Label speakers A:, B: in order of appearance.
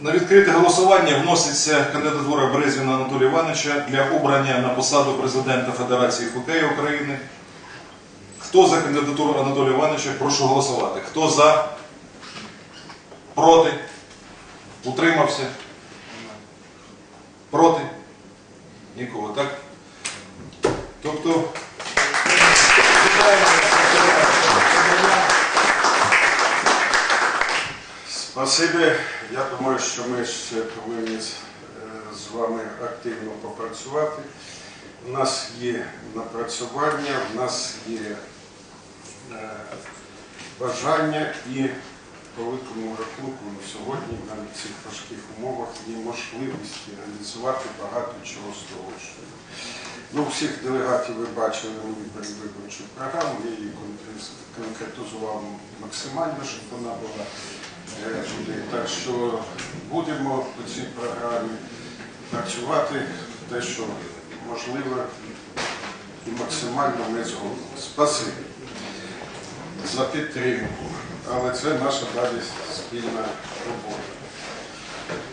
A: На відкрите голосування вноситься кандидатура Березіна Анатолія Івановича для обрання на посаду президента Федерації хокею України. Хто за кандидатуру Анатолія Івановича, прошу голосувати. Хто за? Проти? Утримався? Проти? Нікого, так? Тобто.
B: Спасибі. Я думаю, що ми ще повинні з- е, вами активно попрацювати. У нас є напрацювання, у нас є е, бажання і по великому рахунку сьогодні на цих важких умовах є можливість реалізувати багато чого з того, що. Ну, всіх делегатів ви бачили виборі виборчу програму, я її конкретизував максимально, щоб вона була е. Так що будемо по цій програмі працювати те, що можливо, і максимально ми зробимо. Спасибі за підтримку. Але це наша далі спільна робота.